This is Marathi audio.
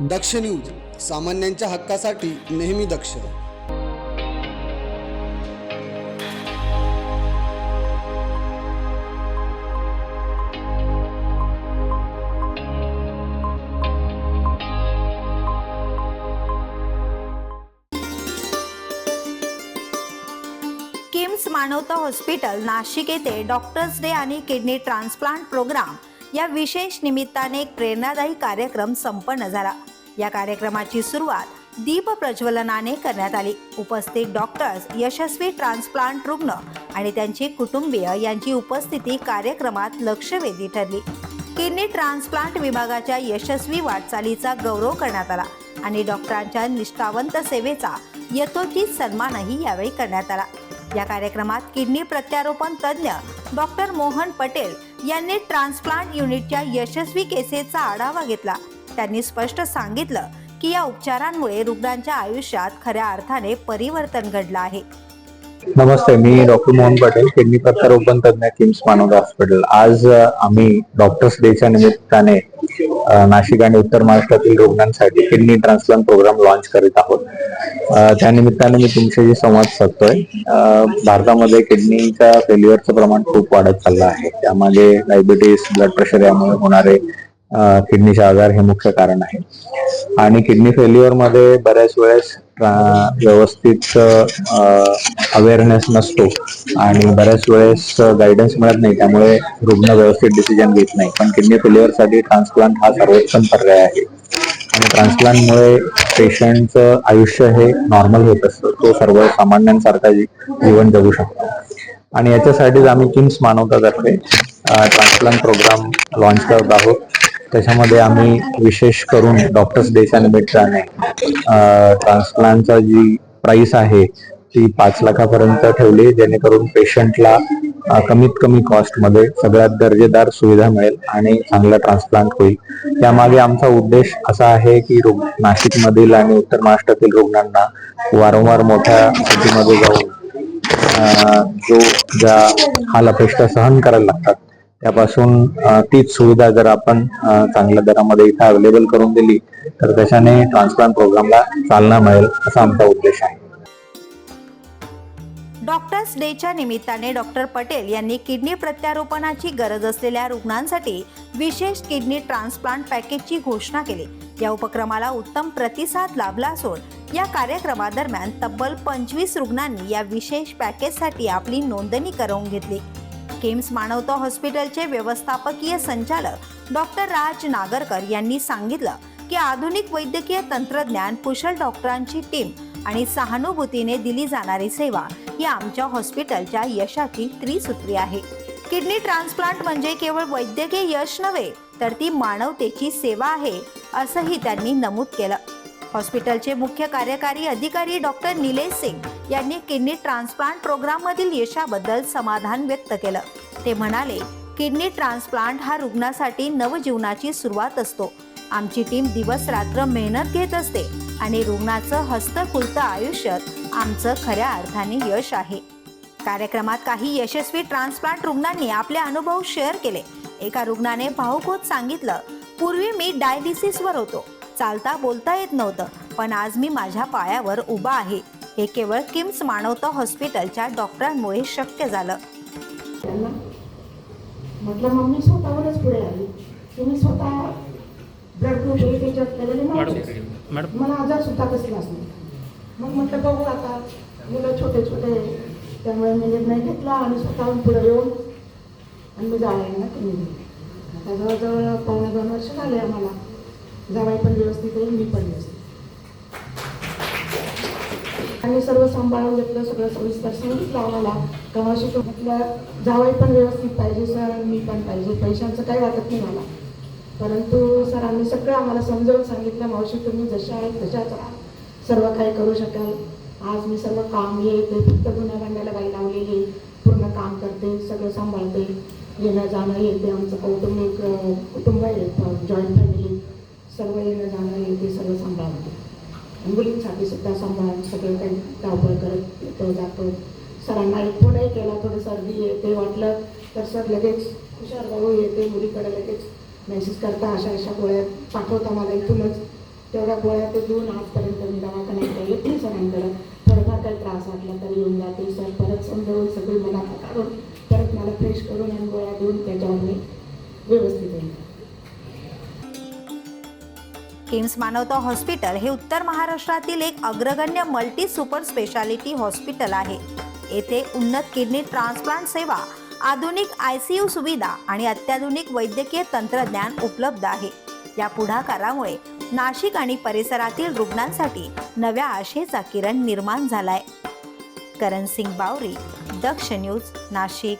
दक्ष न्यूज सामान्यांच्या हक्कासाठी नेहमी दक्ष. किम्स मानवता हॉस्पिटल नाशिक येथे डॉक्टर्स डे आणि किडनी ट्रान्सप्लांट प्रोग्राम या विशेष निमित्ताने एक प्रेरणादायी कार्यक्रम संपन्न झाला. या कार्यक्रमाची सुरुवात दीप प्रज्वलनाने करण्यात आली. उपस्थित डॉक्टर्स यशस्वी ट्रान्सप्लांट रुग्ण आणि त्यांची कुटुंबीय यांची उपस्थिती कार्यक्रमात लक्षवेधी ठरली. किडनी ट्रान्सप्लांट विभागाच्या यशस्वी वाटचालीचा गौरव करण्यात आला आणि डॉक्टरांच्या निष्ठावंत सेवेचा यथोचित सन्मानही यावेळी करण्यात आला. या कार्यक्रमात किडनी प्रत्यारोपण तज्ज्ञ डॉक्टर मोहन पटेल यांनी ट्रान्सप्लांट युनिटच्या यशस्वी केसेसचा आढावा घेतला. त्यांनी स्पष्ट सांगितलं की या उपचारांमुळे रुग्णांच्या आयुष्यात खऱ्या अर्थाने परिवर्तन घडलं आहे. नमस्ते मी डॉक्टर मोहन पटेल किडनी प्रत्यारोपण तज्ञ किम्स मानवता हॉस्पिटल. आज आम्ही डॉक्टर्स डेच्या निमित्ताने नाशिक आणि उत्तर महाराष्ट्रातील रुग्णांसाठी किडनी ट्रान्सप्लांट प्रोग्राम लॉन्च करीत आहोत. त्यानिमित्ताने त्या निमित्ताने मी तुमच्याशी संवाद साधतोय. भारतामध्ये किडनीच्या फेल्युअरचं प्रमाण खूप वाढत चाललं आहे. त्यामध्ये डायबिटीस ब्लड प्रेशर यामुळे होणारे किडनीचे आजार हे मुख्य कारण आहे. आणि किडनी फेल्युअरमध्ये बऱ्याच वेळेस व्यवस्थित अवेअरनेस नसतो. आणि बऱ्याच वेळेस गायडन्स मिळत नाही. त्यामुळे रुग्ण व्यवस्थित डिसिजन घेत नाही. पण किडनी फेल्युअरसाठी ट्रान्सप्लांट हा सर्वोत्तम पर्याय आहे. आणि ट्रान्सप्लांटमुळे पेशंटचं आयुष्य हे नॉर्मल होत असतं. तो सर्वसामान्यांसारखा जी- जीवन जगू शकतो. आणि याच्यासाठीच आम्ही किम्स मानवतातर्फे ट्रान्सप्लांट प्रोग्राम लॉन्च करत आहोत. त्याच्यामध्ये आम्ही विशेष करून डॉक्टर्स डेच्या निमित्ताने ट्रान्सप्लांटचा जी प्राइस आहे ती पाच लाखापर्यंत ठेवली जेणेकरून पेशंटला कमीत कमी कॉस्टमध्ये सगळ्यात दर्जेदार सुविधा मिळेल आणि चांगला ट्रान्सप्लांट होईल. त्यामागे आमचा उद्देश असा आहे की रुग् नाशिकमधील आणि उत्तर महाराष्ट्रातील रुग्णांना वारंवार मोठ्या सिटीमध्ये जाऊन जो ज्या हाल अपेक्षा सहन करायला लागतात त्यापासून तीच सुविधा जर आपण चांगल्या दरामध्ये इथं अवेलेबल करून दिली तर त्याच्याने ट्रान्सप्लांट प्रोग्रामला चालना मिळेल असा आमचा उद्देश आहे. डॉक्टर्स डेच्या निमित्ताने डॉक्टर पटेल यांनी किडनी प्रत्यारोपणाची गरज असलेल्या रुग्णांसाठी विशेष किडनी ट्रान्सप्लांट पॅकेजची घोषणा केली. या उपक्रमाला उत्तम प्रतिसाद लाभला असून या कार्यक्रमादरम्यान तब्बल पंचवीस रुग्णांनी या विशेष पॅकेजसाठी आपली नोंदणी करवून घेतली. केम्स मानवता हॉस्पिटलचे व्यवस्थापकीय संचालक डॉक्टर राज नागरकर यांनी सांगितलं की आधुनिक वैद्यकीय तंत्रज्ञान कुशल डॉक्टरांची टीम आणि सहानुभूतीने दिली जाणारी सेवा ही आमच्या हॉस्पिटलच्या यशाची त्रिसूत्री आहे. किडनी ट्रान्सप्लांट म्हणजे केवळ वैद्यकीय यश नव्हे तर ती मानवतेची सेवा आहे असंही त्यांनी नमूद केलं. हॉस्पिटलचे मुख्य कार्यकारी अधिकारी डॉक्टर निलेश सिंग यांनी किडनी ट्रान्सप्लांट प्रोग्राममधील यशाबद्दल समाधान व्यक्त केलं. ते म्हणाले किडनी ट्रान्सप्लांट हा रुग्णासाठी नवजीवनाची सुरुवात असतो. आमची टीम दिवस रात्र मेहनत घेत असते आणि रुग्णाचं हस्तफुलतं आयुष्य आमचं खऱ्या अर्थाने यश आहे. कार्यक्रमात काही यशस्वी ट्रान्सप्लांट रुग्णांनी आपले अनुभव शेअर केले. एका रुग्णाने भाऊक होत सांगितलं पूर्वी मी डायलिसिसवर होतो. चालता बोलता येत नव्हतं. पण आज मी माझ्या पायावर उभा आहे. हे केवळ किम्स मानवता हॉस्पिटलच्या डॉक्टरांमुळे शक्य झालं. त्यांना म्हटलं मम्मी स्वतःवरच पुढे आली. तुम्ही स्वतः ब्लड ग्रुप त्याच्यात केलेले मला आजार सुद्धा कसलाच नाही मग म्हटलं बघू आता. मुलं छोटे छोटे. त्यामुळे मी निर्णय घेतला आणि स्वतःहून पुढे येऊन आणि मी जावयाला कमी आता जवळजवळ पावणे दोन वर्ष झाले आम्हाला. जावाई पण व्यवस्थित आहे मी पण व्यवस्थित आणि सर्व सांभाळून घेतलं सगळं सविस्तर सांगितलं आम्हाला. कमाशी म्हटलं जावाई पण व्यवस्थित पाहिजे सर मी पण पाहिजे. पैशांचं काही वाटत नाही मला. परंतु सरांनी सगळं आम्हाला समजावून सांगितलं मावशी तुम्ही जशा आहेत तशाच सर्व काही करू शकाल. आज मी सर्व काम येते फक्त गुन्हा भांड्याला बाई लावलेली पूर्ण काम करते सगळं सांभाळते. येणं जाणं येते आमचं कौटुंबिक कुटुंब आहे जॉईंट फॅमिली सर्व येणं जाणं येते सगळं सांभाळते मुलींसाठी सुद्धा सांभाळ सगळं काही धावपळ करत येतो जातो. सरांना एक फोनही केला थोडं सर्दी येते वाटलं तर सर लगेच हुशार भाऊ येते मुलीकडे लगेच मेसेज करता अशा अशा गोळ्या पाठवता मला इथूनच. तेवढ्या गोळ्या ते देऊन आजपर्यंत मी दवाखान्यात येत नाही सरांकडं. थोडाफार काही त्रास वाटला तरी येऊन जाते सर. परत समजावून सगळी मला काढून परत मला फ्रेश करून आणि गोळ्या देऊन त्याच्यावर मी व्यवस्थित होईल किम्स मानवता हॉस्पिटल हे उत्तर महाराष्ट्रातील एक अग्रगण्य मल्टी सुपर स्पेशालिटी हॉस्पिटल आहे. येथे उन्नत किडनी ट्रान्सप्लांट सेवा आधुनिक आय सी यू सुविधा आणि अत्याधुनिक वैद्यकीय तंत्रज्ञान उपलब्ध आहे. या पुढाकारामुळे नाशिक आणि परिसरातील रुग्णांसाठी नव्या आशेचा किरण निर्माण झालाय. करण सिंग बावरी दक्ष न्यूज नाशिक.